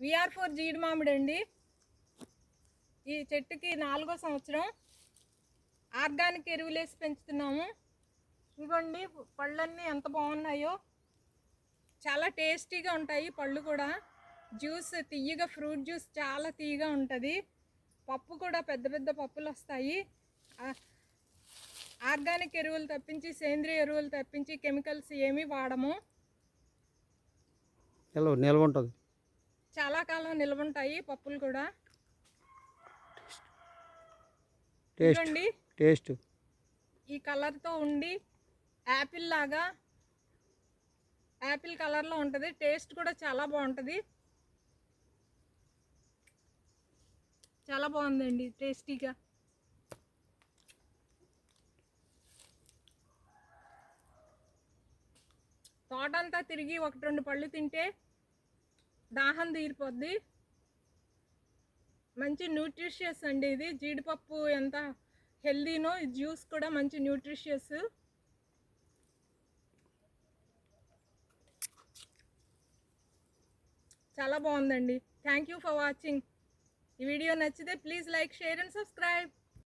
VR four జీడి మామిడి అండి ఈ చెట్టుకి నాలుగో సంవత్సరం ఆర్గానిక్ ఎరువులు వేసి పెంచుతున్నాము. ఇదిగోండి పళ్ళన్నీ ఎంత బాగున్నాయో. చాలా టేస్టీగా ఉంటాయి పళ్ళు కూడా. జ్యూస్ తీయగా ఫ్రూట్ జ్యూస్ చాలా తీయగా ఉంటుంది. పప్పు కూడా పెద్ద పెద్ద పప్పులు వస్తాయి. ఆర్గానిక్ ఎరువులు తప్పించి సేంద్రియ ఎరువులు తప్పించి కెమికల్స్ ఏమీ వాడము. నిల్వ ఉంటుంది. చాలా కాలం నిల్వ ఉంటాయి పప్పులు కూడా. టేస్ట్. ఈ కలర్తో ఉండి యాపిల్ లాగా యాపిల్ కలర్లో ఉంటుంది. టేస్ట్ కూడా చాలా బాగుంటుంది. చాలా బాగుందండి టేస్టీగా. తోటంతా తిరిగి ఒకటి రెండు పళ్ళు తింటే దాహం తీరిపోద్ది. మంచి న్యూట్రిషియస్ అండి ఇది. జీడిపప్పు ఎంత హెల్దీనో ఈ జ్యూస్ కూడా మంచి న్యూట్రిషియస్. చాలా బాగుందండి. Thank you for watching. ఈ వీడియో నచ్చితే please like share and subscribe.